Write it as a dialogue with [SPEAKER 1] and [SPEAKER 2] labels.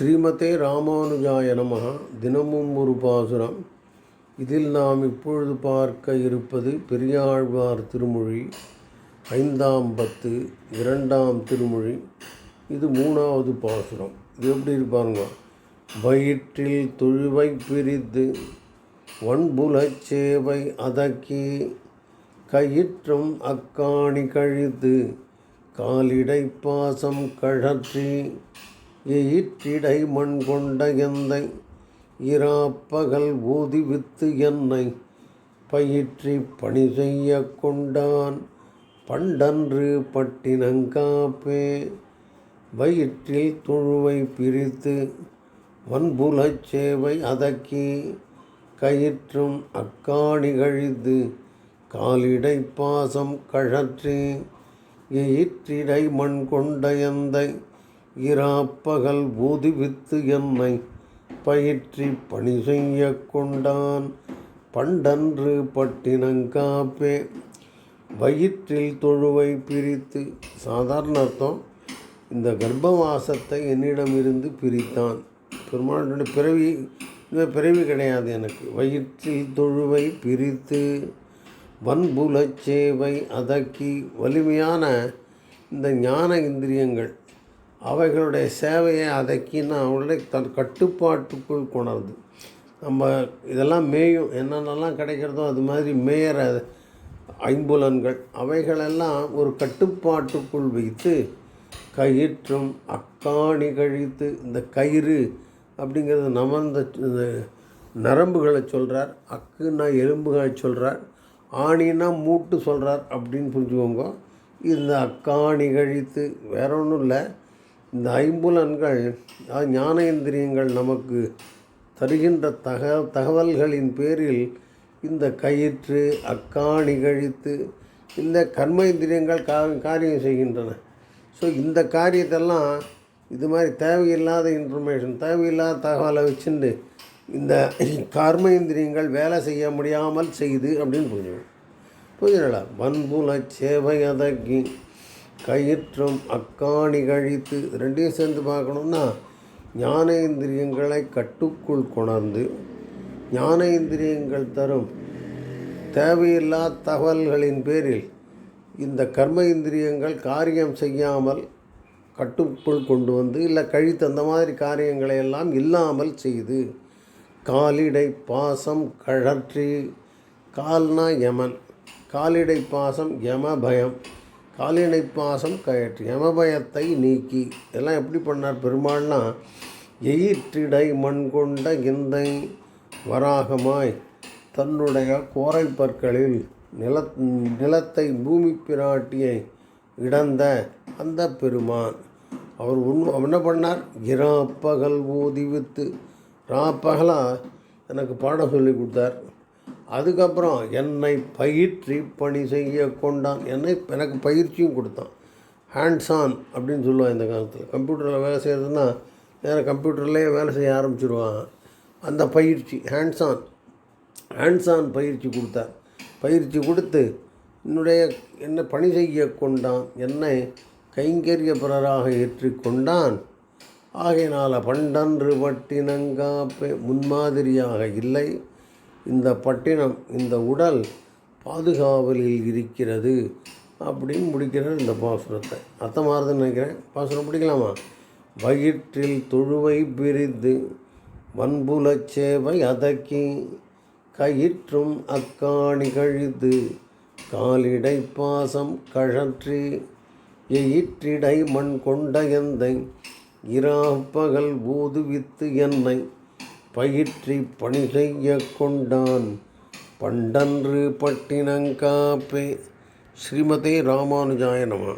[SPEAKER 1] ஸ்ரீமதே ராமானுஜாய நமः தினமும் ஒரு பாசுரம். இதில் நாம் இப்பொழுது பார்க்க இருப்பது பெரியாழ்வார் திருமொழி ஐந்தாம் பத்து இரண்டாம் திருமொழி. இது மூணாவது பாசுரம். இது எப்படி இருப்பாருங்க வயிற்றில் தொழுவை பிரித்து வன்புலச் சேவை அதக்கி கயிற்றும் அக்காணி கழித்து காலிடை பாசம் கழற்றி எயிற்றிடை மண் கொண்ட எந்தை இராப்பகல் ஊதி வித்து என்னை பயிற்றி பணி செய்ய கொண்டான். பண்டன்று பட்டினங்காப்பே வயிற்றில் தொழுவை பிரித்து வன்புலச் சேவை அதக்கி கயிற்றும் அக்காணி கழித்து காலிடை பாசம் கழற்றி எயிற்றிடை மண் கொண்ட எந்தை இராப்பகல் ஊதிவித்து என்னை பயிற்றி பணி செய்ய கொண்டான். பண்டன்று பட்டினங்காப்பே. வயிற்றில் தொழுவை பிரித்து சாதாரண அர்த்தம் இந்த கர்ப்பவாசத்தை என்னிடமிருந்து பிரித்தான். பெருமாளுடைய பிறவி இந்த பிறவி கிடையாது எனக்கு. வயிற்றில் தொழுவை பிரித்து வன்புலச்சேவை அதக்கி வலிமையான இந்த ஞான இந்திரியங்கள் அவைகளுடைய சேவையை அதக்கின்னா அவளுடைய தன் கட்டுப்பாட்டுக்குள் கொணருது நம்ம இதெல்லாம் மேயும். என்னென்னலாம் கிடைக்கிறதோ அது மாதிரி மேயற ஐம்புலன்கள். அவைகளெல்லாம் ஒரு கட்டுப்பாட்டுக்குள் வைத்து கயிற்றும் அக்காணி கழித்து இந்த கயிறு அப்படிங்கிறது நமர்ந்த இந்த நரம்புகளை சொல்கிறார் அக்குன்னா எலும்புகளை சொல்கிறார் ஆணினா மூட்டு சொல்கிறார் அப்படின்னு புரிஞ்சுக்கோங்க. இந்த அக்காணி கழித்து வேற ஒன்றும் இல்லை. இந்த ஐம்புலன்கள் அதாவது ஞானேந்திரியங்கள் நமக்கு தருகின்ற தக தகவல்களின் பேரில் இந்த கயிற்று அக்காணி கழித்து இந்த கர்மேந்திரியங்கள் கா காரியம் செய்கின்றன. ஸோ இந்த காரியத்தெல்லாம் இது மாதிரி தேவையில்லாத இன்ஃபர்மேஷன் தேவையில்லாத தகவலை வச்சுட்டு இந்த கர்மேந்திரியங்கள் வேலை செய்ய முடியாமல் செய்து அப்படின்னு புரிஞ்சுக்கணும். புரிஞ்சுடலாம் வன்புல சேவை அதக்கி கயிற்றும் அக்காணி கழித்து ரெண்டையும் சேர்ந்து பார்க்கணும்னா ஞானேந்திரியங்களை கட்டுக்குள் கொணர்ந்து ஞானேந்திரியங்கள் தரும் தேவையில்லா தகவல்களின் பேரில் இந்த கர்ம இந்திரியங்கள் காரியம் செய்யாமல் கட்டுக்குள் கொண்டு வந்து இல்லை கழித்து அந்த மாதிரி காரியங்களை எல்லாம் இல்லாமல் செய்து காலிடை பாசம் கழற்றி கால்னா யமன் காலிடை பாசம் யம பயம். காலிடை பாசம் கயற்றி யமபயத்தை நீக்கி. இதெல்லாம் எப்படி பண்ணார் பெருமாள்னா எயிற்றிடை மண் கொண்ட இந்தை வராகமாய் தன்னுடைய கோரை பற்களில் நில நிலத்தை பூமி பிராட்டியை இடந்த அந்த பெருமான். அவர் உண் என்ன பண்ணார்? இராப்பகல் ஊதி வித்து ராப்பகலாக எனக்கு பாடம் சொல்லி கொடுத்தார். அதுக்கப்புறம் என்னை பயிற்சி பணி செய்ய கொண்டான். என்னை எனக்கு பயிற்சியும் கொடுத்தான். ஹேண்ட்ஸ் ஆன் அப்படின்னு சொல்லுவான் இந்த காலத்தில். கம்ப்யூட்டரில் வேலை செய்கிறதுனா வேறு கம்ப்யூட்டர்லேயே வேலை செய்ய ஆரம்பிச்சிருவான் அந்த பயிற்சி ஹேண்ட்ஸ் ஆன் ஹேண்ட்ஸ் ஆன் பயிற்சி கொடுத்தார். பயிற்சி கொடுத்து என்னுடைய என்னை பணி செய்ய கொண்டான். என்னை கைங்கரிய பிறராக ஏற்றிக்கொண்டான் ஆகையினால் பண்டன்று பட்டினங்காப்பே முன்மாதிரியாக இல்லை. இந்த பட்டினம் இந்த உடல் பாதுகாவலில் இருக்கிறது அப்படின்னு முடிக்கிறார் இந்த பாசுரத்தை. அர்த்தமாகுதுன்னு நினைக்கிறேன். பாசுரம் பிடிக்கலாமா வயிற்றில் தொழுவை பிரித்து வன்புலச் சேவை அதக்கி கயிற்றும் அக்காணி கழித்து காலிடை பாசம் கழற்றி எயிற்றிடை மண் கொண்ட எந்தை இராப்பகல் ஊதுவித்து என்னை பயிற்றி பணி செய்ய கொண்டான். பண்டன்று பட்டினங்காப்பே. ஸ்ரீமதே ராமானுஜாய நம.